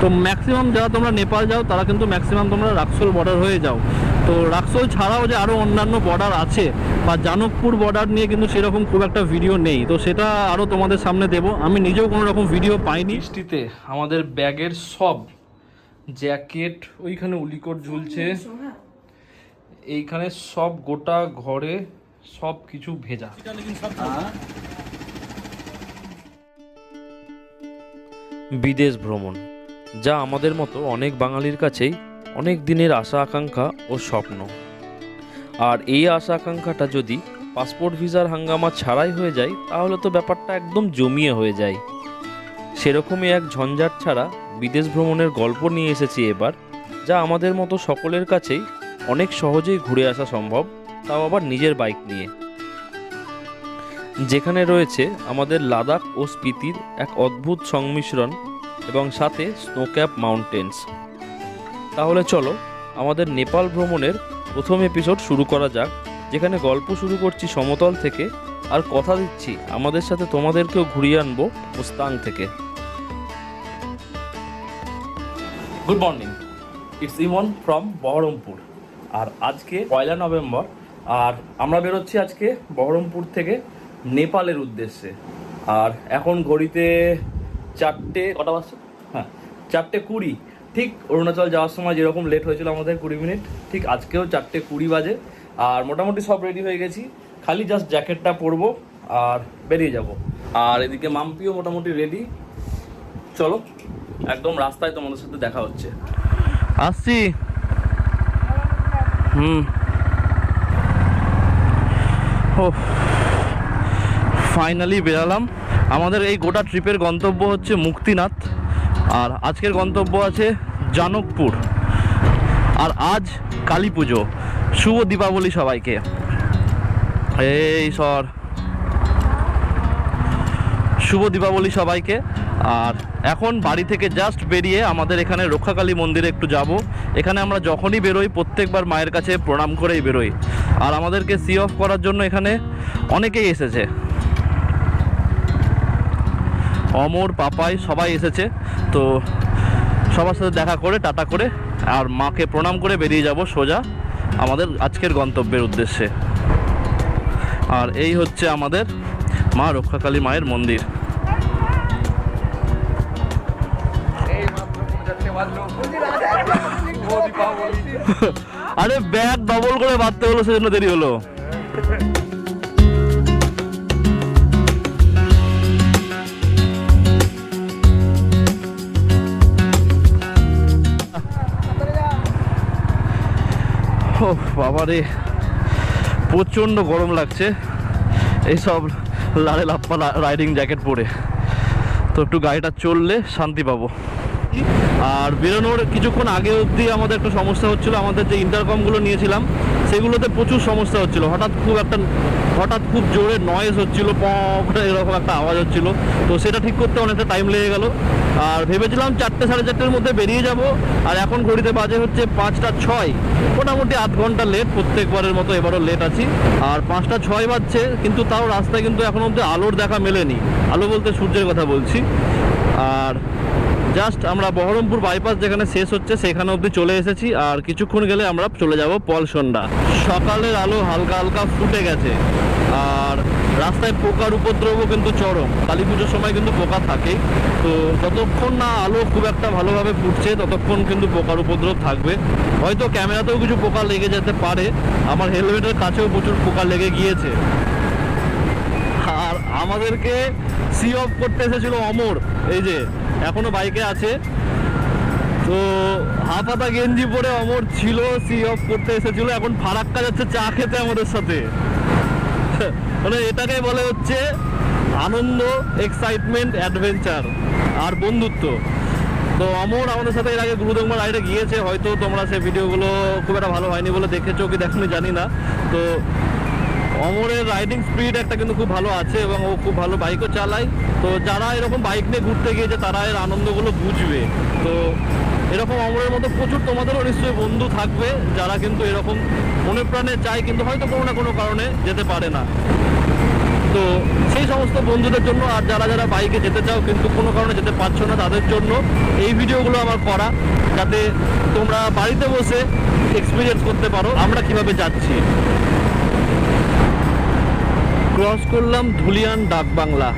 তো ম্যাক্সিমাম যারা তোমরা নেপাল যাও তারা কিন্তু ম্যাক্সিমাম তোমরা রাক্সোল বর্ডার হয়ে যাও। তো রাক্সোল ছাড়াও যে আরও অন্যান্য বর্ডার আছে বা জানকপুর বর্ডার নিয়ে কিন্তু সেরকম খুব একটা ভিডিও নেই। তো সেটা আরও তোমাদের সামনে দেব। আমি নিজেও কোনো রকম ভিডিও পাইনি। বৃষ্টিতে আমাদের ব্যাগের সব জ্যাকেট ওইখানে উলিকট ঝুলছে। এইখানে সব গোটা ঘরে সব কিছু ভেজা। বিদেশ ভ্রমণ। যা আমাদের মতো অনেক বাঙালির কাছেই অনেক দিনের আশা আকাঙ্ক্ষা ও স্বপ্ন। আর এই আশা আকাঙ্ক্ষাটা যদি পাসপোর্ট ভিসার হাঙ্গামা ছাড়াই হয়ে যায়, তাহলে তো ব্যাপারটা একদম জমিয়ে হয়ে যায়। সেরকমই এক ঝঞ্ঝাট ছাড়া বিদেশ ভ্রমণের গল্প নিয়ে এসেছি এবার, যা আমাদের মতো সকলের কাছেই অনেক সহজেই ঘুরে আসা সম্ভব, তাও আবার নিজের বাইক নিয়ে। যেখানে রয়েছে আমাদের লাদাখ ও স্পিতির এক অদ্ভুত সংমিশ্রণ এবং সাথে স্নোক্যাপ মাউন্টেন্স তাহলে চলো, আমাদের নেপাল ভ্রমণের প্রথম এপিসোড শুরু করা যাক, যেখানে গল্প শুরু করছি সমতল থেকে, আর কথা দিচ্ছি আমাদের সাথে তোমাদেরকেও ঘুরিয়ে আনব মুস্তাং থেকে। Good morning it's Emon from Baharampur আর আজকে পয়লা নভেম্বর, আর আমরা বেরোচ্ছি আজকে বহরমপুর থেকে নেপালের উদ্দেশ্যে। আর এখন ঘড়িতে চারটে কটা বাজছে? হ্যাঁ। চারটে কুড়ি। ঠিক অরুণাচল যাওয়ার সময় যেরকম লেট হয়েছিল আমাদের কুড়ি মিনিট ঠিক আজকেও চারটে কুড়ি বাজে। আর মোটামুটি সব রেডি হয়ে গেছি। খালি জাস্ট জ্যাকেটটা পরবো আর বেরিয়ে যাব। আর এদিকে মাম্পিও মোটামুটি রেডি চলো একদম রাস্তায় তোমাদের সাথে দেখা হচ্ছে। আসছি। হুম। ও ফাইনালি বেরালাম। আমাদের এই গোটা ট্রিপের গন্তব্য হচ্ছে মুক্তিনাথ, আর আজকের গন্তব্য আছে জানকপুর, আর আজ কালী পুজো। শুভ দীপাবলি সবাইকে। এই সর। শুভ দীপাবলি সবাইকে। আর এখন বাড়ি থেকে জাস্ট বেরিয়ে আমাদের এখানে রক্ষাকালী মন্দিরে একটু যাব। এখানে আমরা যখনই বেরোই, প্রত্যেকবার মায়ের কাছে প্রণাম করেই বেরোই। আর আমাদেরকে সি অফ করার জন্য এখানে অনেকেই এসেছে। অমর, পাপাই, সবাই এসেছে। তো সবার সাথে দেখা করে, টাটা করে, আর মাকে প্রণাম করে বেরিয়ে যাব সোজা আমাদের আজকের গন্তব্যের উদ্দেশ্যে। আর এই হচ্ছে আমাদের মা রক্ষাকালী মায়ের মন্দির। আরে ব্যাগ ডবল করে বাঁধতে হলো, সেজন্য দেরি হলো। ও বাবা রে প্রচণ্ড গরম লাগছে। এইসব লাড়ে লাপ্পা রাইডিং জ্যাকেট পরে। তো একটু গাড়িটা চললে শান্তি পাবো। আর বেরোনোর কিছুক্ষণ আগে অবধি আমাদের একটা সমস্যা হচ্ছিল, আমাদের যে ইন্টারকমগুলো নিয়েছিলাম, সেগুলোতে প্রচুর সমস্যা হচ্ছিল। হঠাৎ খুব একটা, হঠাৎ খুব জোরে নয়েজ হচ্ছিল, প করে এরকম একটা আওয়াজ হচ্ছিল। তো সেটা ঠিক করতে অনেকটা টাইম লেগে গেল। আর ভেবেছিলাম চারটে সাড়ে চারটের মধ্যে বেরিয়ে যাব, আর এখন ঘড়িতে বাজে হচ্ছে পাঁচটা ছয়। মোটামুটি আধ ঘণ্টা লেট প্রত্যেকবারের মতো এবারও লেট আছি। আর পাঁচটা ছয় বাজছে, কিন্তু তাও রাস্তায় কিন্তু এখন অব্দি আলোর দেখা মেলেনি। আলো বলতে সূর্যের কথা বলছি। আর জাস্ট আমরা বহরমপুর বাইপাস যেখানে শেষ হচ্ছে, সেখানে অবধি চলে এসেছি। আর কিছুক্ষণ গেলে আমরা চলে যাব পলসন্ডা সকালের আলো হালকা হালকা ফুটে গেছে। আর রাস্তায় পোকার উপদ্রবও কিন্তু চরম। কালী পুজোর সময় কিন্তু পোকা থাকেই। তো যতক্ষণ না আলো খুব একটা ভালোভাবে ফুটছে, ততক্ষণ কিন্তু পোকার উপদ্রব থাকবে। হয়তো ক্যামেরাতেও কিছু পোকা লেগে যেতে পারে। আমার হেলমেটের কাছেও প্রচুর পোকা লেগে গিয়েছে। আর আমাদেরকে সি অফ করতে এসেছিল অমর। এই যে এখনও বাইকে আছে। তো হাফ হাতা গেঞ্জি পরে অমর ছিল সি অফ করতে এসেছিল, এখন ফারাক্কা যাচ্ছে চা খেতে আমাদের সাথে। মানে এটাকে বলে হচ্ছে আনন্দ এক্সাইটমেন্ট অ্যাডভেঞ্চার আর বন্ধুত্ব। তো অমর আমাদের সাথে এর আগে গুরুদংমা রাইডে গিয়েছে, হয়তো তোমরা সেই ভিডিওগুলো খুব একটা ভালো হয়নি বলে দেখেছ কি দেখনি জানি না। তো অমরের রাইডিং স্পিড একটা কিন্তু খুব ভালো আছে এবং ও খুব ভালো বাইকও চালায়। তো যারা এরকম বাইক নিয়ে ঘুরতে গিয়েছে, তারা এর আনন্দগুলো বুঝবে। তো এরকম অমরের মতো প্রচুর তোমাদেরও নিশ্চয়ই বন্ধু থাকবে, যারা কিন্তু এরকম মনে প্রাণে চায়, কিন্তু হয়তো কোনো না কোনো কারণে যেতে পারে না। তো সেই সমস্ত বন্ধুদের জন্য আর যারা যারা বাইকে যেতে চাও, কিন্তু কোনো কারণে যেতে পারছ না তাদের জন্য এই ভিডিওগুলো আমার করা, যাতে তোমরা বাড়িতে বসে এক্সপিরিয়েন্স করতে পারো। আমরা কীভাবে যাচ্ছি? ক্রস করলাম ধুলিয়ান ডাক বাংলা।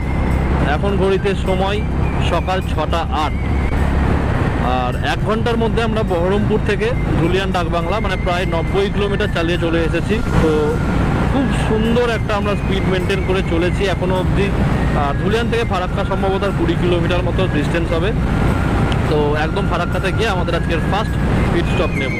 এখন ঘড়িতে সময় সকাল ছটা আট। আর এক ঘণ্টার মধ্যে আমরা বহরমপুর থেকে ধুলিয়ান ডাক বাংলা মানে প্রায় নব্বই কিলোমিটার চালিয়ে চলে এসেছি। তো খুব সুন্দর একটা আমরা স্পিড মেনটেন করে চলেছি এখনও অবধি। আর ধুলিয়ান থেকে ফারাক্কা সম্ভবত আর কুড়ি কিলোমিটার মতো ডিস্টেন্স হবে। তো একদম ফারাক্কাতে গিয়ে আমাদের আজকের ফার্স্ট পিট স্টপ নেব।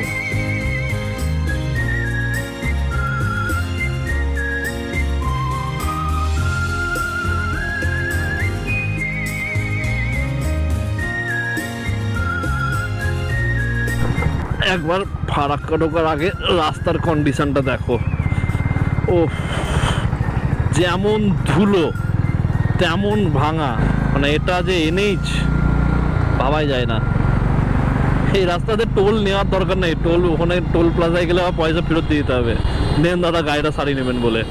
একবার ফারাক্কা ঢোকার আগে রাস্তার কন্ডিশনটা দেখো। ও যেমন ধুলো, তেমন ভাঙা। মানে এটা যে এনেইচ ভাবাই যায় না। এই রাস্তাতে টোল নেওয়ার দরকার নেই। টোল ওখানে টোল প্লাজায় গেলে আবার পয়সা ফেরত দিয়ে দিতে হবে। দেন দাদা গাড়িটা সারিয়ে নেবেন বলে।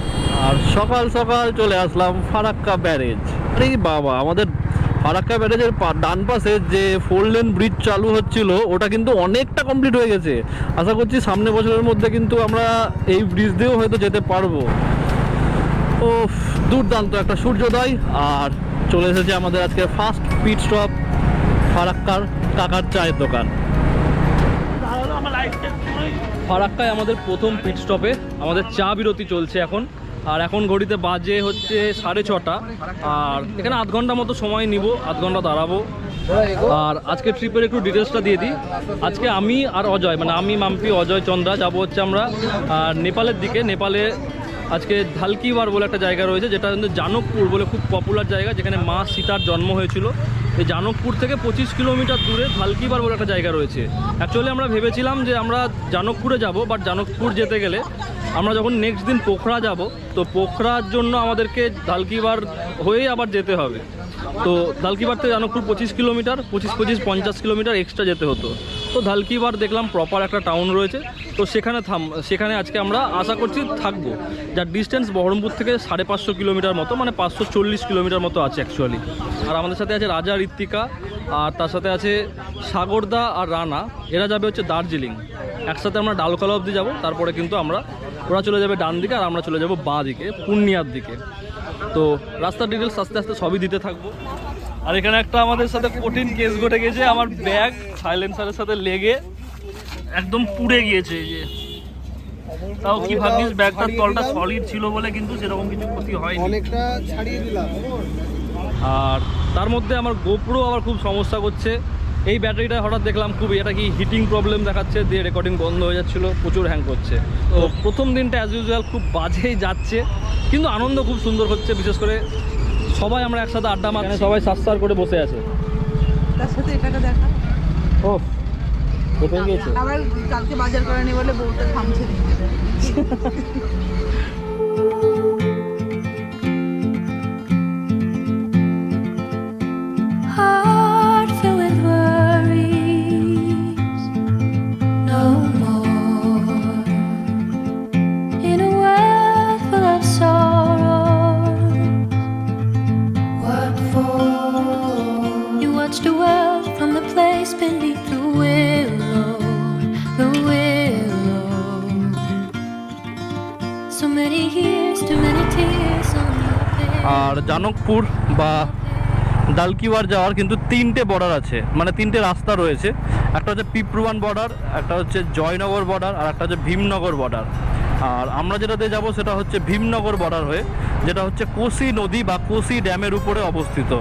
আর সকাল সকাল চলে আসলাম ফারাক্কা ব্যারেজ। আরে বাবা, আমাদের ফারাক্কা ব্যারেজের ডান পাশে যে ফোর লেন ব্রিজ চালু হচ্ছিল, ওটা কিন্তু অনেকটা কমপ্লিট হয়ে গেছে। আশা করছি সামনে বছরের মধ্যে কিন্তু আমরা এই ব্রিজ দিয়েও হয়তো যেতে পারব। ও দুর্দান্ত একটা সূর্যোদয়। আর চলে এসেছে আমাদের আজকে ফার্স্ট পিট স্টপ ফারাক্কার কাকার চায়ের দোকান। ফারাক্কায় আমাদের প্রথম পিট স্টপে আমাদের চা বিরতি চলছে এখন। আর এখন ঘড়িতে বাজে হচ্ছে সাড়ে ছটা। আর এখানে আধ ঘণ্টা মতো সময় নিব, আধ ঘণ্টা দাঁড়াবো। আর আজকে ট্রিপের একটু ডিটেলসটা দিয়ে দিই। আজকে আমি আর অজয় মানে আমি, মাম্পি, অজয়, চন্দ্রা যাব হচ্ছে আমরা নেপালের দিকে। নেপালে আজকে ধালকিবার বলে একটা জায়গা রয়েছে, যেটা কিন্তু জানকপুর বলে খুব পপুলার জায়গা, যেখানে মা সীতার জন্ম হয়েছিল। এই জানকপুর থেকে পঁচিশ কিলোমিটার দূরে ধালকিবার বলে একটা জায়গা রয়েছে। অ্যাকচুয়ালি আমরা ভেবেছিলাম যে আমরা জানকপুরে যাব বাট জানকপুর যেতে গেলে আমরা যখন নেক্সট দিন পোখরা যাব, তো পোখরার জন্য আমাদেরকে ধালকিবার হয়ে আবার যেতে হবে। তো দালকিবার থেকে জানকপুর পঁচিশ কিলোমিটার, পঁচিশ পঁচিশ পঞ্চাশ কিলোমিটার এক্সট্রা যেতে হতো। তো দালকিবার দেখলাম প্রপার একটা টাউন রয়েছে। তো সেখানে থাম, সেখানে আজকে আমরা আশা করছি থাকব। যার ডিস্টেন্স বহরমপুর থেকে সাড়ে পাঁচশো কিলোমিটার মতো মানে পাঁচশো চল্লিশ কিলোমিটার মতো আছে অ্যাকচুয়ালি আর আমাদের সাথে আছে রাজা ঋত্বিকা, আর তার সাথে আছে সাগরদা আর রানা। এরা যাবে হচ্ছে দার্জিলিং। একসাথে আমরা ডালকলা অবধি যাব, তারপরে কিন্তু আমরা ওরা চলে যাবে ডান দিকে আর আমরা চলে যাব বাঁ দিকে পূর্ণিয়ার দিকে। তো রাস্তার ডিটেলস আস্তে আস্তে সবই দিতে থাকব। আর এখানে একটা আমাদের সাথে কঠিন কেস ঘটে গেছে আমার ব্যাগ সাইলেন্সারের সাথে লেগে একদম পুড়ে গিয়েছে এই যে। তাও কি ভাবিস ব্যাগটার তলটা সলিড ছিল বলে কিন্তু সেরকম কিছু ক্ষতি হয়নি। অনেকটা ছাড়িয়ে দিলাম। আর তার মধ্যে আমার গোপ্রো আবার খুব সমস্যা করছে। এই ব্যাটারিটা হঠাৎ দেখলাম খুব এটা কি হিটিং প্রবলেম দেখাচ্ছে দিয়ে রেকর্ডিং বন্ধ হয়ে যাচ্ছিল প্রচুর হ্যাং করছে। তো প্রথম দিনটা অ্যাজ ইউজুয়াল খুব বাজেই যাচ্ছে কিন্তু আনন্দ খুব সুন্দর হচ্ছে বিশেষ করে সবাই আমরা একসাথে আড্ডা মারছি। সবাই সাস্তার করে বসে আছে। তার সাথে এটাকে দেখা। ও দেখে গিয়েছে? আবার কালকে বাজার করেনি বলে বউটা থামছে। আর বা ডালকিওয়ার যাওয়ার কিন্তু তিনটে বর্ডার আছে। মানে তিনটে রাস্তা রয়েছে। একটা হচ্ছে পিপ্রুয়ান বর্ডার একটা হচ্ছে জয়নগর বর্ডার আর একটা হচ্ছে ভীমনগর বর্ডার আর আমরা যেটাতে যাব সেটা হচ্ছে ভীমনগর বর্ডার হয়ে, যেটা হচ্ছে কোসি নদী বা কোসি ড্যামের উপরে অবস্থিত।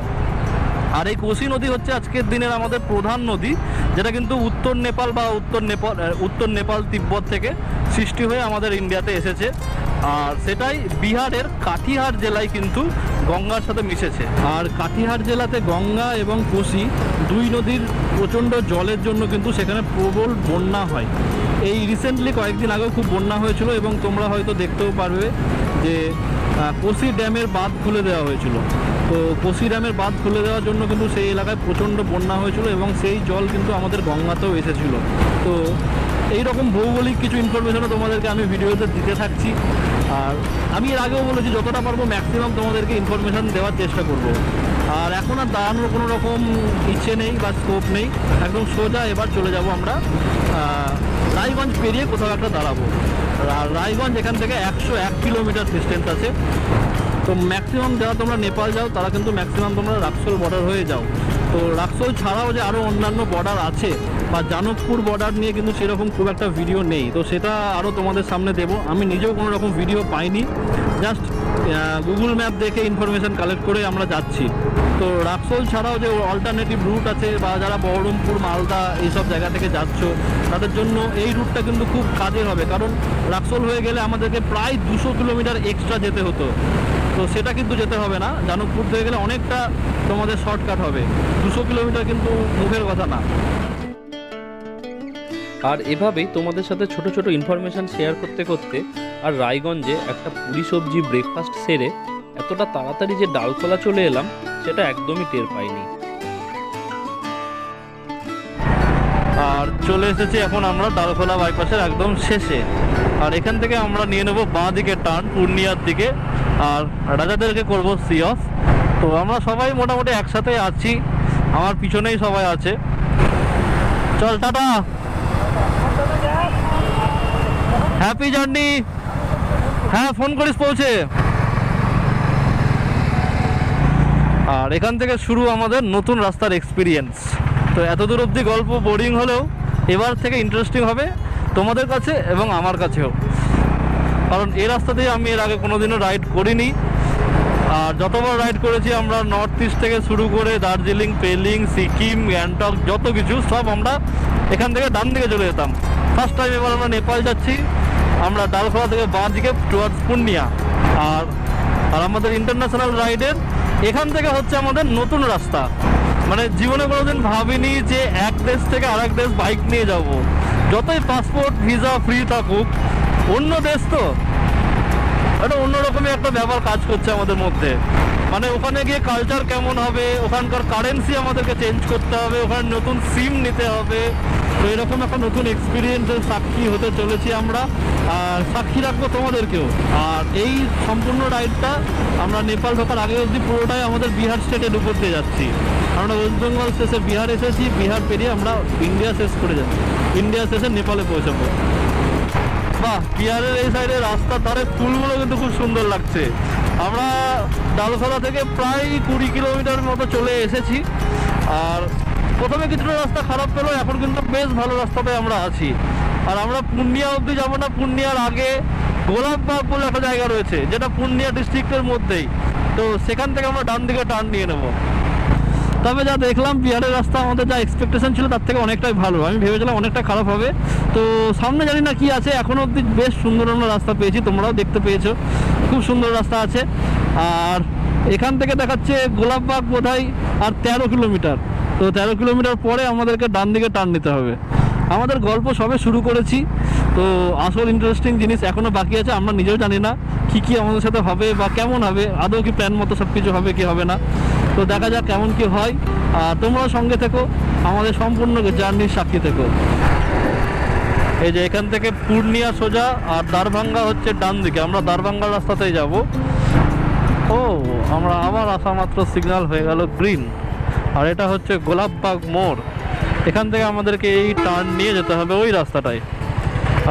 আর এই কোসি নদী হচ্ছে আজকের দিনের আমাদের প্রধান নদী, যেটা কিন্তু উত্তর নেপাল বা উত্তর নেপাল উত্তর নেপাল তিব্বত থেকে সৃষ্টি হয়ে আমাদের ইন্ডিয়াতে এসেছে। আর সেটাই বিহারের কাটিহার জেলায় কিন্তু গঙ্গার সাথে মিশেছে। আর কাটিহার জেলাতে গঙ্গা এবং কোসি দুই নদীর প্রচণ্ড জলের জন্য কিন্তু সেখানে প্রবল বন্যা হয়। এই রিসেন্টলি কয়েকদিন আগেও খুব বন্যা হয়েছিল এবং তোমরা হয়তো দেখতেও পারবে যে কোসি ড্যামের বাঁধ খুলে দেওয়া হয়েছিল। তো কোসি ড্যামের বাঁধ খুলে দেওয়ার জন্য কিন্তু সেই এলাকায় প্রচণ্ড বন্যা হয়েছিল এবং সেই জল কিন্তু আমাদের গঙ্গাতেও এসেছিল। তো এইরকম ভৌগোলিক কিছু ইনফরমেশনও তোমাদেরকে আমি ভিডিওতে দিতে থাকছি। আর আমি এর আগেও বলেছি, যতটা পারব ম্যাক্সিমাম তোমাদেরকে ইনফরমেশন দেওয়ার চেষ্টা করব। আর এখন আর দাঁড়ানোর কোনো রকম ইচ্ছে নেই বা স্কোপ নেই। একদম সোজা এবার চলে যাব আমরা রায়গঞ্জ পেরিয়ে কোথাও একটা দাঁড়াবো। আর রায়গঞ্জ এখান থেকে একশো এক কিলোমিটার ডিস্টেন্স আছে। তো ম্যাক্সিমাম যারা তোমরা নেপাল যাও, তারা কিন্তু ম্যাক্সিমাম তোমরা রাক্সোল বর্ডার হয়ে যাও। তো রাক্সোল ছাড়াও যে আরও অন্যান্য বর্ডার আছে বা জানকপুর বর্ডার নিয়ে কিন্তু সেরকম খুব একটা ভিডিও নেই। তো সেটা আরও তোমাদের সামনে দেবো। আমি নিজেও কোনো রকম ভিডিও পাইনি। জাস্ট গুগল ম্যাপ দেখে ইনফরমেশন কালেক্ট করে আমরা যাচ্ছি। তো রাক্সোল ছাড়াও যে অল্টারনেটিভ রুট আছে বা যারা বহরমপুর, মালদা এইসব জায়গা থেকে যাচ্ছ, তাদের জন্য এই রুটটা কিন্তু খুব কাজের হবে। কারণ রাক্সোল হয়ে গেলে আমাদেরকে প্রায় দুশো কিলোমিটার এক্সট্রা যেতে হতো। তো সেটা কিন্তু যেতে হবে না। জানকপুর থেকে গেলে অনেকটা তোমাদের শর্টকাট হবে। দুশো কিলোমিটার কিন্তু মুখের কথা না। আর এভাবেই তোমাদের সাথে ছোট ছোট ইনফরমেশন শেয়ার করতে করতে আর রায়গঞ্জে একটা পুরি সবজি ব্রেকফাস্ট সেরে এতটা তাড়াতাড়ি যে ডালকলা চলে এলাম, সেটা একদমই টের পাইনি। আর চলে এসেছি এখন আমরা ডালখোলা বাইপাসের একদম শেষে। আর এখান থেকে আমরা নিয়ে নেব বাঁ দিকে টার্ন পূর্ণিয়ার দিকে। আর রাজাদেরকে করব সি অফ তো আমরা সবাই মোটামুটি একসাথে আছি, আমার পিছনেই সবাই আছে। চল, টাটা! হ্যাপি জার্নি হ্যাঁ ফোন করিস, পৌঁছে। আর এখান থেকে শুরু আমাদের নতুন রাস্তার এক্সপিরিয়েন্স তো এত দূর অবধি গল্প বোরিং হলেও এবার থেকে ইন্টারেস্টিং হবে তোমাদের কাছে এবং আমার কাছেও। কারণ এই রাস্তা দিয়ে আমি এর আগে কোনোদিনও রাইড করিনি। আর যতবার রাইড করেছি, আমরা নর্থ ইস্ট থেকে শুরু করে দার্জিলিং, পেলিং, সিকিম, গ্যাংটক, যত কিছু, সব আমরা এখান থেকে ডান দিকে চলে যেতাম। ফার্স্ট টাইম এবার আমরা নেপাল যাচ্ছি। আমরা ডালখোলা থেকে বাঁ দিকে টুয়ার্ডস পূর্ণিয়া। আর আর আমাদের ইন্টারন্যাশনাল রাইডের এখান থেকে হচ্ছে আমাদের নতুন রাস্তা। মানে জীবনে কোনোদিন ভাবিনি যে এক দেশ থেকে আরেক দেশ বাইক নিয়ে যাব। যতই পাসপোর্ট ভিসা ফ্রি থাকুক, অন্য দেশ তো একটা অন্যরকমই একটা ব্যাপার কাজ করছে আমাদের মধ্যে। মানে ওখানে গিয়ে কালচার কেমন হবে, ওখানকার কারেন্সি আমাদেরকে চেঞ্জ করতে হবে, ওখানে নতুন সিম নিতে হবে। তো এরকম একটা নতুন এক্সপিরিয়েন্সের সাক্ষী হতে চলেছি আমরা। আর সাক্ষী রাখব তোমাদেরকেও। আর এই সম্পূর্ণ রাইডটা আমরা নেপাল ঢোকার আগে অবধি পুরোটাই আমাদের বিহার স্টেটের উপর দিয়ে যাচ্ছি। আমরা ওয়েস্ট বেঙ্গল শেষে বিহার এসেছি, বিহার পেরিয়ে আমরা ইন্ডিয়া শেষ করে যাচ্ছি। ইন্ডিয়া শেষে নেপালে পৌঁছাবো। বাহ বিহারের এই সাইডে রাস্তার ধারে ফুলগুলো কিন্তু খুব সুন্দর লাগছে। আমরা ডালখোলা থেকে প্রায় কুড়ি কিলোমিটার মতো চলে এসেছি। আর প্রথমে কিছুটা রাস্তা খারাপ পেল, এখন কিন্তু বেশ ভালো রাস্তাতে আমরা আছি। আর আমরা পূর্ণিয়া অবধি যাব না পূর্ণিয়ার আগে গোলাপবাগ বলে একটা জায়গা রয়েছে, যেটা পূর্ণিয়া ডিস্ট্রিক্টের মধ্যেই। তো সেখান থেকে আমরা ডান দিকে টার্ন নিয়ে নেব। তবে যা দেখলাম, বিহারের রাস্তা আমাদের যা এক্সপেকটেশন ছিল তার থেকে অনেকটাই ভালো। আমি ভেবেছিলাম অনেকটা খারাপ হবে। তো সামনে জানি না কি আছে। এখনও অবধি বেশ সুন্দর আমরা রাস্তা পেয়েছি, তোমরাও দেখতে পেয়েছ। খুব সুন্দর রাস্তা আছে। আর এখান থেকে দেখাচ্ছে গোলাপবাগ বোধহয় আর তেরো কিলোমিটার। তো তেরো কিলোমিটার পরে আমাদেরকে ডান দিকে টার্ন নিতে হবে। আমাদের গল্প সবে শুরু করেছি। তো আসল ইন্টারেস্টিং জিনিস এখনও বাকি আছে, আমরা নিজেও জানি না কী কী আমাদের সাথে হবে বা কেমন হবে, আদৌ কি প্ল্যান মতো সব কিছু হবে, কি হবে না। তো দেখা যাক কেমন কি হয়। আর তোমরাও সঙ্গে থেকো, আমাদের সম্পূর্ণ জার্নির সাক্ষী থেকো। এই যে এখান থেকে পূর্ণিয়া সোজা আর দারভাঙ্গা হচ্ছে ডান দিকে। আমরা দারভাঙ্গার রাস্তাতেই যাব। ও, আমরা আবার আসা মাত্র সিগন্যাল হয়ে গেল গ্রিন আর এটা হচ্ছে গোলাপবাগ মোড়। এখান থেকে আমাদেরকে এই টার্ন নিয়ে যেতে হবে ওই রাস্তাটায়।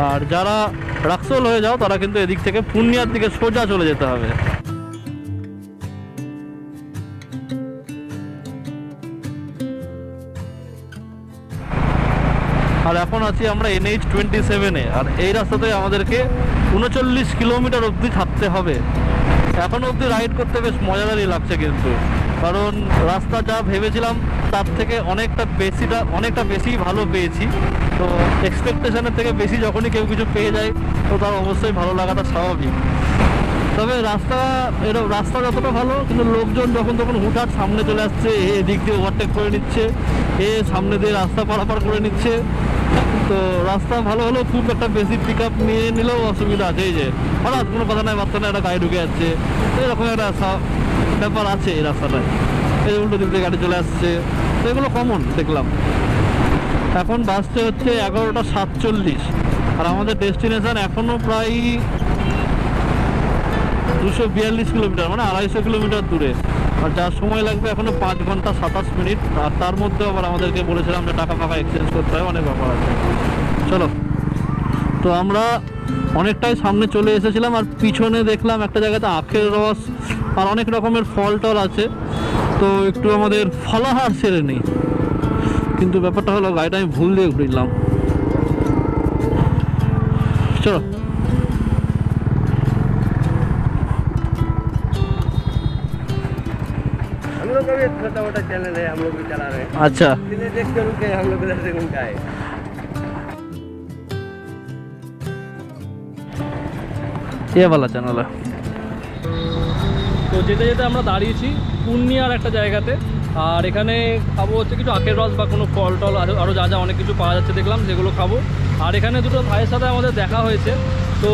আর যারা রাক্সোল হয়ে যাও, তারা কিন্তু এদিক থেকে পূর্ণিয়ার দিকে সোজা চলে যেতে হবে। আর এখন আছি আমরা এনএইচ টোয়েন্টি সেভেনে আর এই রাস্তাতে আমাদেরকে উনচল্লিশ কিলোমিটার অবধি থাকতে হবে। এখন অবধি রাইড করতে বেশ মজাদারই লাগছে কিন্তু। কারণ রাস্তা যা ভেবেছিলাম, তার থেকে অনেকটা বেশিটা, অনেকটা বেশি ভালো পেয়েছি। তো এক্সপেকটেশনের থেকে বেশি যখনই কেউ কিছু পেয়ে যায়, তো তার অবশ্যই ভালো লাগাটা স্বাভাবিক। তবে রাস্তা এরকম রাস্তা যতটা ভালো, কিন্তু লোকজন যখন তখন হুটহাট সামনে চলে আসছে, এ এদিক দিয়ে ওভারটেক করে নিচ্ছে, এ সামনে দিয়ে রাস্তা পারাপার করে নিচ্ছে। তো রাস্তা ভালো হলেও খুব একটা বেশি পিক আপ নিয়ে নিলেও অসুবিধা আছে, এই যে। হঠাৎ কোনো কথা নাই বার্তা নাই একটা গাড়ি ঢুকে যাচ্ছে, এরকম একটা ব্যাপার আছে এই রাস্তাটায়। এই উল্টো দিক গাড়ি চলে আসছে। তো এগুলো কমন দেখলাম। এখন বাসতে হচ্ছে এগারোটা সাতচল্লিশ। আর আমাদের ডেস্টিনেশন এখনও প্রায় দুশো বিয়াল্লিশ কিলোমিটার মানে আড়াইশো কিলোমিটার দূরে। আর যার সময় লাগবে এখনও পাঁচ ঘণ্টা সাতাশ মিনিট। আর তার মধ্যে আবার আমাদেরকে বলেছিলাম যে টাকা ফাঁকা এক্সচেঞ্জ করতে হয়, অনেক ব্যাপার আছে। চলো। তো আমরা অনেকটাই সামনে চলে এসেছিলাম, আর পিছনে দেখলাম একটা জায়গাতে আখের রস আর অনেক রকমের ফল টল আছে তো একটু আমাদের ফলাহার সেরে নিই কিন্তু ব্যাপারটা হলো গাড়িটা আমি ভুল দিয়ে ঘুরিলাম চলো हम लोग का भी छोटा मोटा चैनल है हम लोग भी चला रहे हैं আচ্ছা इसलिए देख के रुके हम लोग इधर से घूम के आए ये वाला চ্যানেল তো যেতে যেতে আমরা দাঁড়িয়েছি পূর্ণিয়ার একটা জায়গাতে। আর এখানে খাব হচ্ছে কিছু আখের রস বা কোনো ফল টল আরও আরও যা যা অনেক কিছু পাওয়া যাচ্ছে দেখলাম সেগুলো খাব। আর এখানে দুটো ভাইয়ের সাথে আমাদের দেখা হয়েছে। তো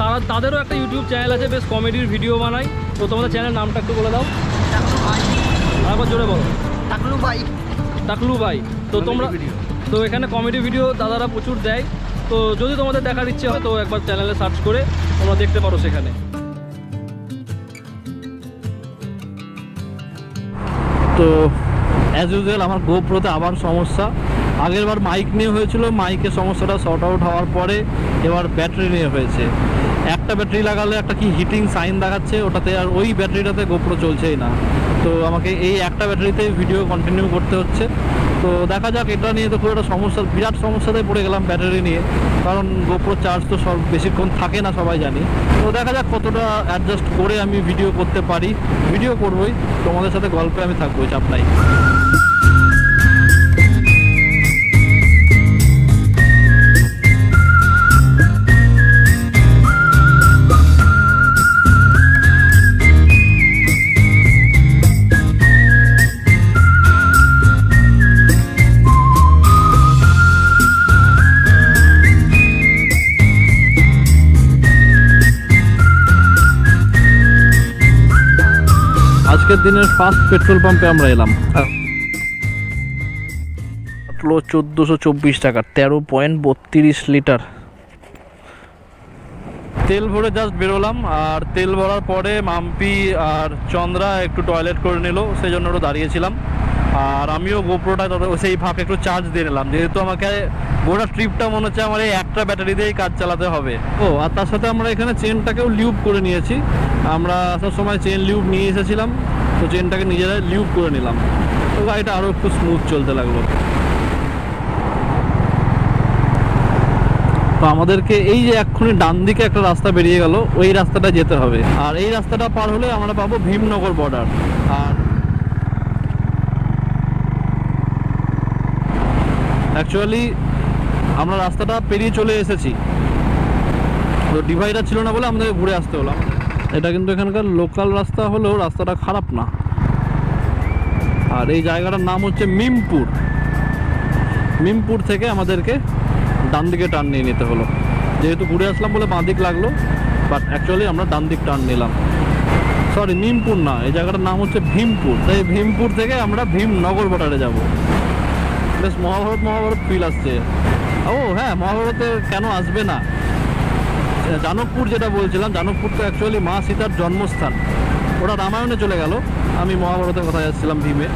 তারা তাদেরও একটা ইউটিউব চ্যানেল আছে বেশ কমেডির ভিডিও বানায় তো তোমাদের চ্যানেলের নামটা একটু বলে দাও। আরেকবার জোরে বলো। টাকলু ভাই টাকলু ভাই তো তোমরা তো এখানে কমেডি ভিডিও দাদারা প্রচুর দেয়। তো যদি তোমাদের দেখার ইচ্ছে হয় তো একবার চ্যানেলে সার্চ করে তোমরা দেখতে পারো সেখানে। তো অ্যাজ ইউজুয়াল আমার গোপ্রোতে আবার সমস্যা। আগের বার মাইক নিয়ে হয়েছিল মাইকের সমস্যাটা শর্ট আউট হওয়ার পরে এবার ব্যাটারি নিয়ে হয়েছে। একটা ব্যাটারি লাগালে একটা কি হিটিং সাইন দেখাচ্ছে, ওটাতে আর ওই ব্যাটারিটাতে গোপ্রো চলছেই না। তো আমাকে এই একটা ব্যাটারিতেই ভিডিও কন্টিনিউ করতে হচ্ছে। তো দেখা যাক, এটা নিয়ে তো খুব একটা সমস্যা, বিরাট সমস্যাতে পড়ে গেলাম ব্যাটারি নিয়ে। কারণ গোপ্রো চার্জ তো সব বেশিক্ষণ থাকে না, সবাই জানি। তো দেখা যাক কতটা অ্যাডজাস্ট করে আমি ভিডিও করতে পারি। ভিডিও করবই, তোমাদের সাথে গল্পে আমি থাকবোই চাপ নাই। আজকের দিনের ফার্স্ট পেট্রোল পাম্পে আমরা এলাম চোদ্দশো চব্বিশ টাকা তেরো পয়েন্ট বত্রিশ লিটার তেল ভরে জাস্ট বেরোলাম, আর তেল ভরার পরে মাম্পি আর চন্দ্রা একটু টয়লেট করে নিল সেই জন্য ওটা দাঁড়িয়েছিলাম। আর আমিও গোপ্রোটা সেই ফাঁকে একটু চার্জ দিয়ে নিলাম, যেহেতু আমাকে গোটা ট্রিপটা মনে হচ্ছে আমার এই একটা ব্যাটারি দিয়েই কাজ চালাতে হবে। ও, আর তার সাথে আমরা এখানে চেনটাকেও লিউব করে নিয়েছি। আমরা আসার সময় চেন লিউব নিয়ে এসেছিলাম, তো চেনটাকে নিজেরাই লিউব করে নিলাম। তো গাড়িটা আরও একটু স্মুথ চলতে লাগল। তো আমাদেরকে এই যে এক্ষুনি ডান দিকে একটা রাস্তা বেরিয়ে গেল, ওই রাস্তাটা যেতে হবে। আর এই রাস্তাটা পার হলে আমরা পাবো ভীমনগর বর্ডার আর অ্যাকচুয়ালি আমরা রাস্তাটা পেরিয়ে চলে এসেছি। তো ডিভাইডার ছিল না বলে আমাদেরকে ঘুরে আসতে হলো। এটা কিন্তু এখানকার লোকাল রাস্তা হলেও রাস্তাটা খারাপ না। আর এই জায়গাটার নাম হচ্ছে মিমপুর। মিমপুর থেকে আমাদেরকে ডান দিকে টার্ন নিয়ে নিতে হলো। যেহেতু ঘুরে আসলাম বলে বাঁ দিক লাগল বাট অ্যাকচুয়ালি আমরা ডান দিক টার্ন নিলাম। সরি মিমপুর না, এই জায়গাটার নাম হচ্ছে ভীমপুর। তাই ভীমপুর থেকে আমরা ভীমনগর বর্ডারে যাব। বেশ মহাভারত মহাভারত ফিল আসছে। ও হ্যাঁ মহাভারতে কেন আসবে না? জানকপুর যেটা বলছিলাম, জানকপুর তো অ্যাকচুয়ালি মা সীতার জন্মস্থান। ওটা রামায়ণে চলে গেল। আমি মহাভারতের কথা যাচ্ছিলাম ভীমে।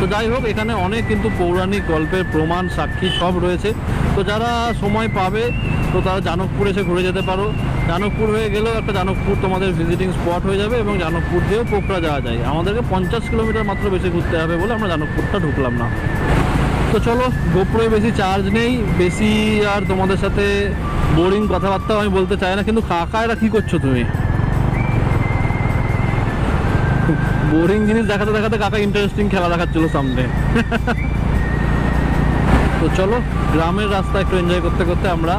তো যাই হোক, এখানে অনেক কিন্তু পৌরাণিক গল্পের প্রমাণ, সাক্ষী সব রয়েছে। তো যারা সময় পাবে, তো তারা জানকপুর এসে ঘুরে যেতে পারো। জানকপুর হয়ে গেলেও একটা জানকপুর তোমাদের ভিজিটিং স্পট হয়ে যাবে এবং জানকপুর দিয়েও পোখরা যাওয়া যায়। আমাদেরকে পঞ্চাশ কিলোমিটার মাত্র বেশি ঘুরতে হবে বলে আমরা জানকপুরটা ঢুকলাম না। তো চলো গোপ্রোয় বেশি চার্জ নেই, বেশি আর তোমাদের সাথে বোরিং কথাবার্তাও আমি বলতে চাই না, কিন্তু কাকা এরা কী করছ তুমি? বোরিং জিনিস দেখাতে দেখাতে কাকা ইন্টারেস্টিং খেলা দেখাচ্ছিল সামনে। তো চলো, গ্রামের রাস্তা একটু এনজয় করতে করতে আমরা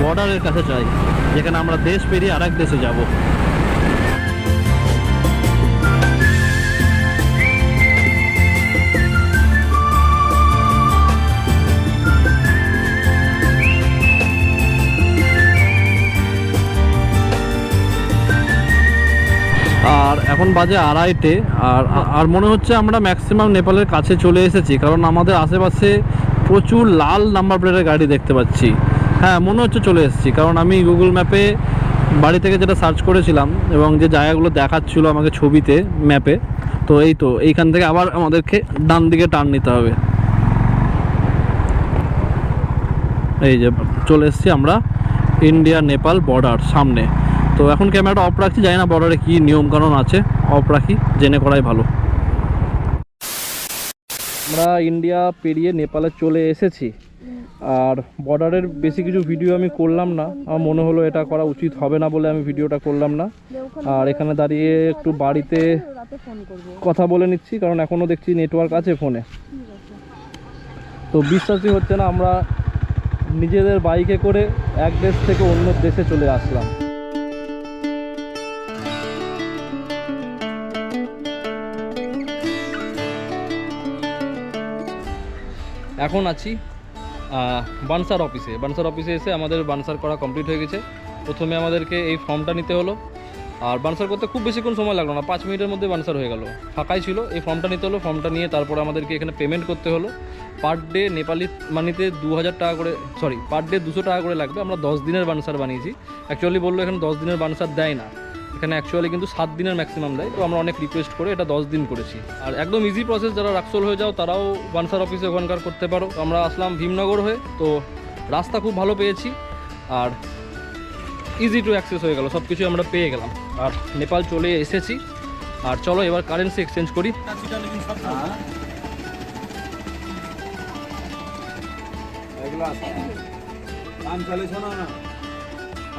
বর্ডারের কাছে যাই, যেখানে আমরা দেশ পেরিয়ে আরেক দেশে যাব। এখন বাজে আড়াইটে আর আর মনে হচ্ছে আমরা ম্যাক্সিমাম নেপালের কাছে চলে এসেছি, কারণ আমাদের আশেপাশে প্রচুর লাল নাম্বার প্লেটের গাড়ি দেখতে পাচ্ছি। হ্যাঁ মনে হচ্ছে চলে এসেছি, কারণ আমি গুগল ম্যাপে বাড়ি থেকে যেটা সার্চ করেছিলাম এবং যে জায়গাগুলো দেখাচ্ছিল আমাকে ছবিতে ম্যাপে তো এই তো, এইখান থেকে আবার আমাদেরকে ডান দিকে টার্ন নিতে হবে। এই যে চলে এসেছি আমরা ইন্ডিয়া নেপাল বর্ডার সামনে। তো এখন ক্যামেরাটা অফ রাখছি, জানি না বর্ডারে কী নিয়মকানুন আছে। অফ রাখি, জেনে করাই ভালো। আমরা ইন্ডিয়া পেরিয়ে নেপালে চলে এসেছি। আর বর্ডারের বেশি কিছু ভিডিও আমি করলাম না। আমার মনে হলো এটা করা উচিত হবে না বলে আমি ভিডিওটা করলাম না। আর এখানে দাঁড়িয়ে একটু বাড়িতে কথা বলে নিচ্ছি, কারণ এখনও দেখছি নেটওয়ার্ক আছে ফোনে তো বিশ্বাসই হচ্ছে না, আমরা নিজেদের বাইকে করে এক দেশ থেকে অন্য দেশে চলে আসলাম। এখন আছি বানসার অফিসে বানসার অফিসে এসে আমাদের বানসার করা কমপ্লিট হয়ে গেছে। প্রথমে আমাদেরকে এই ফর্মটা নিতে হলো। আর বানসার করতে খুব বেশিক্ষণ সময় লাগল না, পাঁচ মিনিটের মধ্যে বানসার হয়ে গেল। ফাঁকাই ছিল, এই ফর্মটা নিতে হলো ফর্মটা নিয়ে তারপরে আমাদেরকে এখানে পেমেন্ট করতে হলো। পার ডে নেপালি মানিতে দু হাজার টাকা করে সরি পার ডে দুশো টাকা করে লাগবে। আমরা দশ দিনের বানসার বানিয়েছি। অ্যাকচুয়ালি বলল এখানে দশ দিনের বানসার দেয় না। এখানে অ্যাকচুয়ালি কিন্তু সাত দিনের ম্যাক্সিমাম দেয় তো আমরা অনেক রিকোয়েস্ট করে এটা দশ দিন করেছি। আর একদম ইজি প্রসেস যারা রাক্সোল হয়ে যাও তারাও বানসার অফিসে ওখানকার করতে পারো। আমরা আসলাম ভীমনগর হয়ে তো রাস্তা খুব ভালো পেয়েছি আর ইজি টু অ্যাক্সেস হয়ে গেল সব কিছু আমরা পেয়ে গেলাম। আর নেপাল চলে এসেছি আর চলো এবার কারেন্সি এক্সচেঞ্জ করি।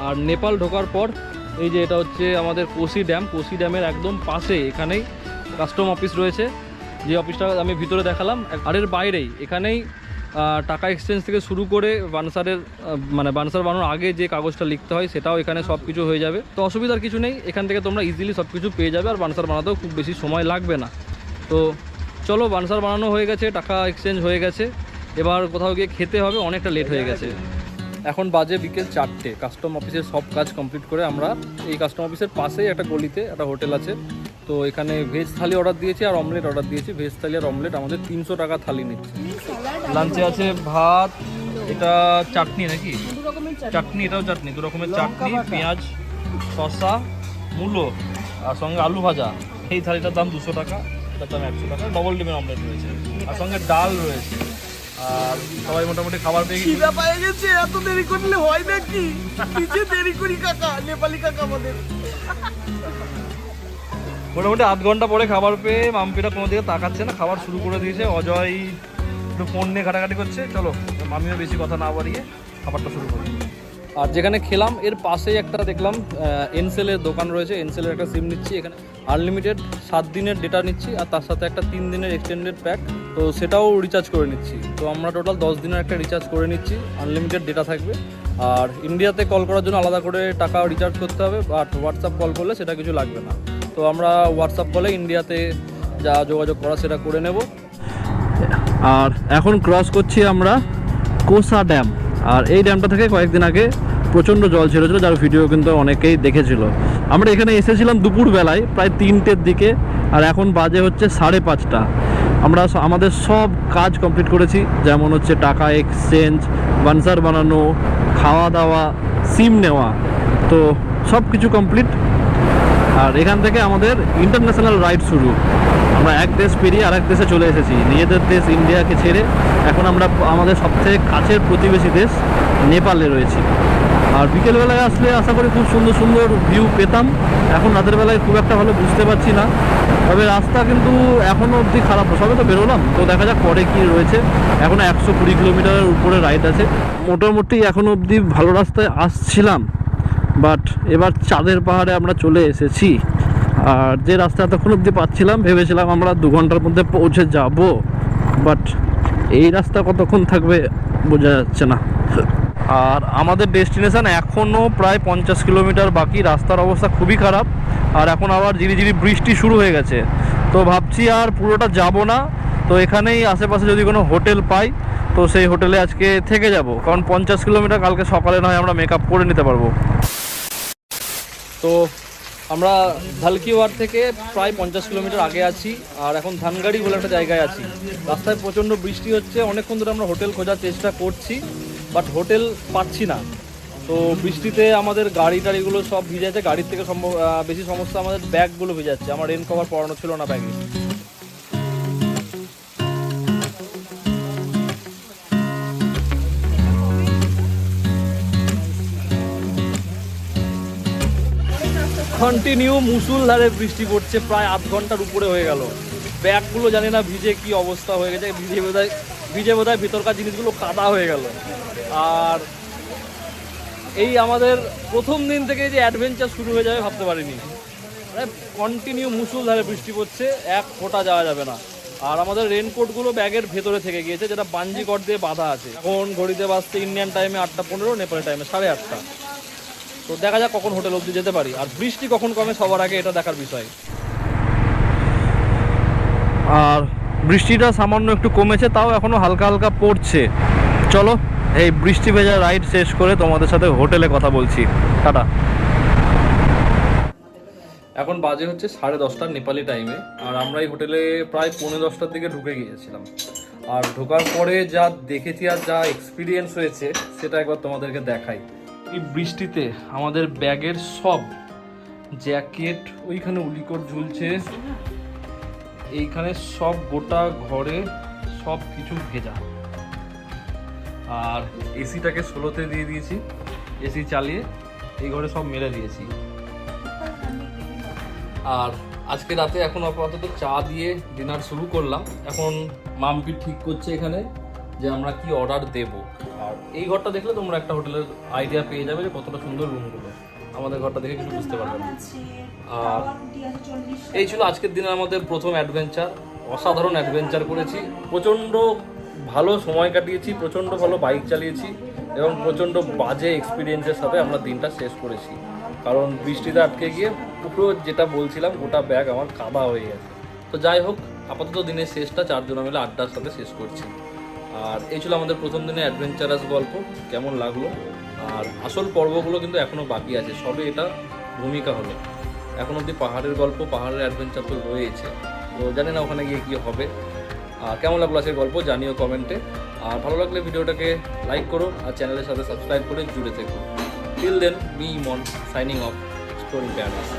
আর নেপাল ঢোকার পর এই যে এটা হচ্ছে আমাদের কোসি ড্যাম। কোসি ড্যামের একদম পাশে এখানেই কাস্টম অফিস রয়েছে। যে অফিসটা আমি ভিতরে দেখালাম। আর এর বাইরেই এখানেই টাকা এক্সচেঞ্জ থেকে শুরু করে বানসারের মানে বানসার বানানোর আগে যে কাগজটা লিখতে হয় সেটাও এখানে সব কিছু হয়ে যাবে। তো অসুবিধার কিছু নেই। এখান থেকে তোমরা ইজিলি সব কিছু পেয়ে যাবে আর বানসার বানাতেও খুব বেশি সময় লাগবে না। তো চলো, বানসার বানানো হয়ে গেছে, টাকা এক্সচেঞ্জ হয়ে গেছে। এবার কোথাও গিয়ে খেতে হবে, অনেকটা লেট হয়ে গেছে। এখন বাজে বিকেল চারটে। কাস্টম অফিসের সব কাজ কমপ্লিট করে আমরা এই কাস্টম অফিসের পাশেই একটা গলিতে একটা হোটেল আছে। তো এখানে ভেজ থালি অর্ডার দিয়েছি আর অমলেট অর্ডার দিয়েছি। ভেজ থালি আর অমলেট আমাদের তিনশো টাকা থালি নিচ্ছে। লাঞ্চে আছে ভাত এটা চাটনি নাকি? চাটনি। এটাও চাটনি দু রকমের চাটনি পেঁয়াজ শসা মূলো আর সঙ্গে আলু ভাজা। এই থালিটার দাম দুশো টাকা এটার দাম একশো টাকা। ডবল ডিমের অমলেট রয়েছে। আর সঙ্গে ডাল রয়েছে। আর সবাই মোটামুটি খাবার পেয়ে খিদা পায়ে গেছে এত দেরি করলে হয় নাকি? নিজে দেরি করি কাকা নেপালি কাকা আমাদের। মোটামুটি আধ ঘণ্টা পরে খাবার পেয়ে মাম্পিটা কোনো দিকে তাকাচ্ছে না খাবার শুরু করে দিয়েছে। অজয় একটু ফোন নিয়ে ঘাটাঘাটি করছে। চলো মামিও বেশি কথা না বাড়িয়ে খাবারটা শুরু করি। আর যেখানে খেলাম, এর পাশেই একটা দেখলাম এনসেলের দোকান রয়েছে। এনসেলের একটা সিম নিচ্ছি, এখানে আনলিমিটেড সাত দিনের ডেটা নিচ্ছি আর তার সাথে একটা তিন দিনের এক্সটেন্ডেড প্যাক তো সেটাও রিচার্জ করে নিচ্ছি। তো আমরা টোটাল দশ দিনের একটা রিচার্জ করে নিচ্ছি আনলিমিটেড ডেটা থাকবে। আর ইন্ডিয়াতে কল করার জন্য আলাদা করে টাকা রিচার্জ করতে হবে বাট হোয়াটসঅ্যাপ কল করলে সেটা কিছু লাগবে না। তো আমরা হোয়াটসঅ্যাপ কলে ইন্ডিয়াতে যা যোগাযোগ করা সেটা করে নেব। আর এখন ক্রস করছি আমরা কোসা ড্যাম আর এই ড্যামটা থেকে কয়েকদিন আগে প্রচণ্ড জল ছেড়েছিল যার ভিডিও কিন্তু অনেকেই দেখেছিল। আমরা এখানে এসেছিলাম দুপুর বেলায় প্রায় তিনটের দিকে, আর এখন বাজে হচ্ছে সাড়ে পাঁচটা। আমরা আমাদের সব কাজ কমপ্লিট করেছি, যেমন হচ্ছে টাকা এক্সচেঞ্জ বানসার বানানো খাওয়া দাওয়া সিম নেওয়া। তো সব কিছু কমপ্লিট আর এখান থেকে আমাদের ইন্টারন্যাশনাল রাইড শুরু। আমরা এক দেশ পেরিয়ে আরেক দেশে চলে এসেছি। নিজেদের দেশ ইন্ডিয়াকে ছেড়ে এখন আমরা আমাদের সবথেকে কাছের প্রতিবেশী দেশ নেপালে রয়েছি। আর বিকেলবেলায় আসলে আশা করি খুব সুন্দর সুন্দর ভিউ পেতাম। এখন রাতের বেলায় খুব একটা ভালো বুঝতে পারছি না। তবে রাস্তা কিন্তু এখনও অবধি খারাপ। সবে তো বেরোলাম। তো দেখা যাক পরে কি রয়েছে। এখন একশো কুড়ি কিলোমিটারের উপরে রাইড আছে। মোটামুটি এখনও অবধি ভালো রাস্তায় আসছিলাম। বাট এবার চাঁদের পাহাড়ে আমরা চলে এসেছি। আর যে রাস্তা এতক্ষণ অব্দি পাচ্ছিলাম, ভেবেছিলাম আমরা দু ঘণ্টার মধ্যে পৌঁছে যাব বাট এই রাস্তা কতক্ষণ থাকবে বোঝা যাচ্ছে না। আর আমাদের ডেস্টিনেশান এখনও প্রায় পঞ্চাশ কিলোমিটার বাকি, রাস্তার অবস্থা খুবই খারাপ, আর এখন আবার ঝিরি ঝিরি বৃষ্টি শুরু হয়ে গেছে। তো ভাবছি আর পুরোটা যাব না, তো এখানেই আশেপাশে যদি কোনো হোটেল পাই, তো সেই হোটেলে আজকে থেকে যাব, কারণ পঞ্চাশ কিলোমিটার কালকে সকালে নয় আমরা মেকআপ করে নিতে পারব। তো আমরা ধালকিওয়ার থেকে প্রায় পঞ্চাশ কিলোমিটার আগে আছি, আর এখন ধানগাড়ি বলে একটা জায়গায় আছি। রাস্তায় প্রচণ্ড বৃষ্টি হচ্ছে, অনেকক্ষণ ধরে আমরা হোটেল খোঁজার চেষ্টা করছি, বাট হোটেল পাচ্ছি না। তো বৃষ্টিতে আমাদের গাড়ি টাড়িগুলো সব ভিজে যাচ্ছে গাড়ির থেকে সম্ভব বেশি সমস্যা আমাদের ব্যাগগুলো ভিজাচ্ছে আমার রেন কভার পরানো ছিল না ব্যাগে। কন্টিনিউ মুসুলধারে বৃষ্টি পড়ছে, প্রায় আধ ঘণ্টার উপরে হয়ে গেল। ব্যাগগুলো জানি না ভিজে কি অবস্থা হয়ে গেছে, ভিজে বোধহয় ভিজে বোধহয় ভিতরকার জিনিসগুলো কাদা হয়ে গেল। আর এই আমাদের প্রথম দিন থেকে যে অ্যাডভেঞ্চার শুরু হয়ে যাবে ভাবতে পারিনি। মানে কন্টিনিউ মুসুলধারে বৃষ্টি পড়ছে, এক ফোঁটা যাওয়া যাবে না। আর আমাদের রেনকোটগুলো ব্যাগের ভেতরে থেকে গিয়েছে, যেটা বাঞ্জি কট দিয়ে বাঁধা আছে। এখন ঘড়িতে বাজতে ইন্ডিয়ান টাইমে আটটা পনেরো নেপালি টাইমে সাড়ে আটটা। তো দেখা যাক কখন হোটেল অবধি যেতে পারি। আর বৃষ্টি কখন কমে সবার আগে এটা দেখার বিষয়। আর বৃষ্টিটা সামান্য একটু কমেছে তাও এখনও হালকা হালকা পড়ছে। চলো এই বৃষ্টি ভেজা রাইড শেষ করে তোমাদের সাথে হোটেলে কথা বলছি। টাটা। এখন বাজে হচ্ছে সাড়ে দশটার নেপালি টাইমে আর আমরা এই হোটেলে প্রায় পৌনে দশটার দিকে ঢুকে গিয়েছিলাম। আর ঢোকার পরে যা দেখেছি আর যা এক্সপিরিয়েন্স হয়েছে সেটা একবার তোমাদেরকে দেখাই। এই বৃষ্টিতে আমাদের ব্যাগের সব জ্যাকেট, ওইখানে উলিকট ঝুলছে। এইখানে সব গোটা ঘরে সব কিছু ভেজা। আর এসিটাকে ষোলোতে দিয়ে দিয়েছি, এসি চালিয়ে এই ঘরে সব মেরে দিয়েছি। আর আজকে রাতে এখন আপাতত চা দিয়ে ডিনার শুরু করলাম। এখন মাম্পি ঠিক করছে এখানে। যে আমরা কি অর্ডার দেব। আর এই ঘরটা দেখলে তোমরা একটা হোটেলের আইডিয়া পেয়ে যাবে যে কতটা সুন্দর রুমগুলো আমাদের ঘরটা দেখে কিছু বুঝতে পারবে আর এই ছিল আজকের দিনের আমাদের প্রথম অ্যাডভেঞ্চার অসাধারণ অ্যাডভেঞ্চার করেছি। প্রচণ্ড ভালো সময় কাটিয়েছি, প্রচণ্ড ভালো বাইক চালিয়েছি এবং প্রচণ্ড বাজে এক্সপিরিয়েন্সের সাথে আমরা দিনটা শেষ করেছি। কারণ বৃষ্টিতে আটকে গিয়ে পুরো যেটা বলছিলাম, গোটা ব্যাগ আমার কাদা হয়ে গেছে। তো যাই হোক, আপাতত দিনের শেষটা চারজন মিলে আড্ডার সাথে শেষ করছি। আর এই ছিল আমাদের প্রথম দিনে অ্যাডভেঞ্চারাস গল্প, কেমন লাগল? আর আসল পর্বগুলো কিন্তু এখনও বাকি আছে, সবে এটা ভূমিকা হলো। এখন অবধি পাহাড়ের গল্প, পাহাড়ের অ্যাডভেঞ্চার তো রয়েছে। তো জানি না ওখানে গিয়ে কী হবে। আর কেমন লাগল আজকের গল্প, জানিও কমেন্টে আর ভালো লাগলে ভিডিওটাকে লাইক করো আর চ্যানেলের সাথে সাবস্ক্রাইব করে জুড়ে থেকো। Till then me Mon signing off exploring paradise